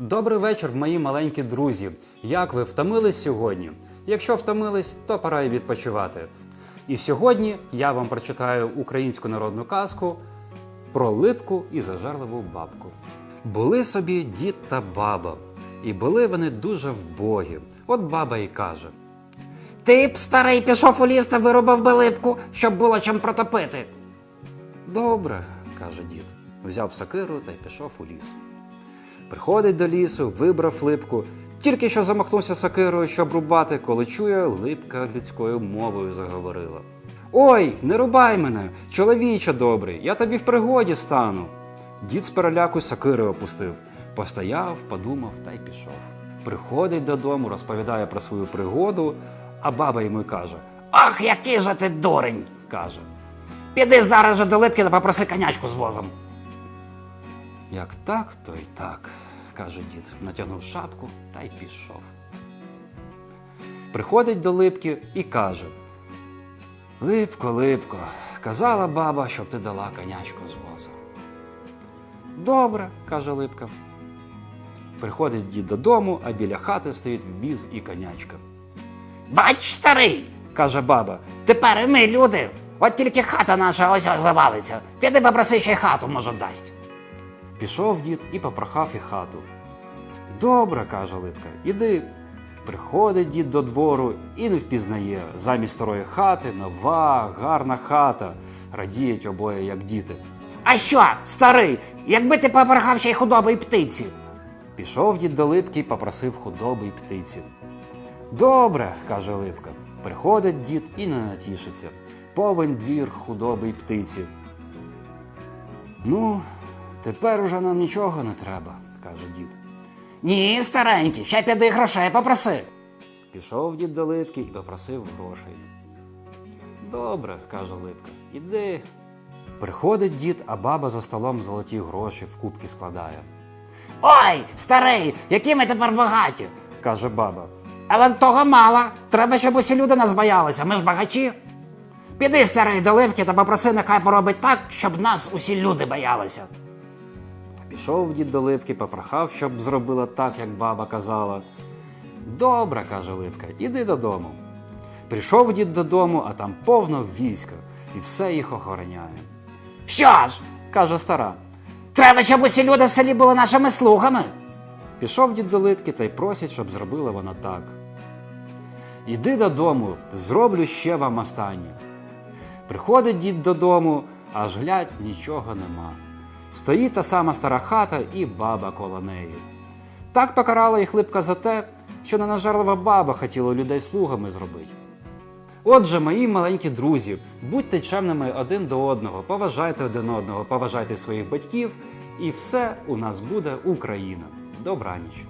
Добрий вечір, мої маленькі друзі. Як ви втомились сьогодні? Якщо втомились, то пора й відпочивати. І сьогодні я вам прочитаю українську народну казку про липку і зажерливу бабку. Були собі дід та баба, і були вони дуже вбогі. От баба й каже: Ти б, старий, пішов у ліс та вирубав би липку, щоб було чим протопити. Добре, каже дід, взяв сокиру та й пішов у ліс. Приходить до лісу, вибрав липку, тільки що замахнувся сокирою, щоб рубати, коли чує, липка людською мовою заговорила. Ой, не рубай мене, чоловіче добрий, я тобі в пригоді стану. Дід з переляку сокири опустив, постояв, подумав та й пішов. Приходить додому, розповідає про свою пригоду, а баба йому каже: Ах, який же ти дурень! каже. Піди зараз же до липки та попроси конячку з возом. Як так, то й так, каже дід, натягнув шапку та й пішов. Приходить до липки і каже: Липко, липко, казала баба, щоб ти дала конячку з воза. Добре, каже липка. Приходить дід додому, а біля хати стоїть віз і конячка. Бач, старий, Каже баба: тепер і ми люди. От тільки хата наша ось ось завалиться. Піди попроси ще й хату, може, дасть. Пішов дід і попрохав і хату. Добре, каже Липка, іди. Приходить дід до двору і не впізнає. Замість старої хати нова, гарна хата. Радіють обоє, як діти. А що, старий, якби ти попрохав ще й худоби й птиці? Пішов дід до Липки і попросив худоби й птиці. Добре, каже Липка. Приходить дід і не натішиться. Повень двір худоби й птиці. Ну, тепер уже нам нічого не треба, каже дід. Ні, старенький, ще піди грошей попроси. Пішов дід до Липки і попросив грошей. Добре, каже Липка, іди. Приходить дід, а баба за столом золоті гроші в кубки складає. Ой, старий, які ми тепер багаті. Каже баба. Але того мало. Треба, щоб усі люди нас боялися. Ми ж багачі. Піди, старий, до Липки та попроси, нехай поробить так, щоб нас усі люди боялися. Пішов дід до Липки, попрохав, щоб зробила так, як баба казала. Добре, каже Липка, іди додому. Прийшов дід додому, а там повно війська, і все їх охороняє. Що ж, Каже стара. треба, щоб усі люди в селі були нашими слугами. Пішов дід до Липки та й просить, щоб зробила вона так. Іди додому, зроблю ще вам останнє. Приходить дід додому, аж глядь, нічого нема. Стоїть та сама стара хата і баба коло неї. Так покарала їх липка за те, що ненажарлива баба хотіла людей слугами зробити. Отже, мої маленькі друзі, будьте чемними один до одного, поважайте один одного, поважайте своїх батьків, і все у нас буде Україна. Добраніч!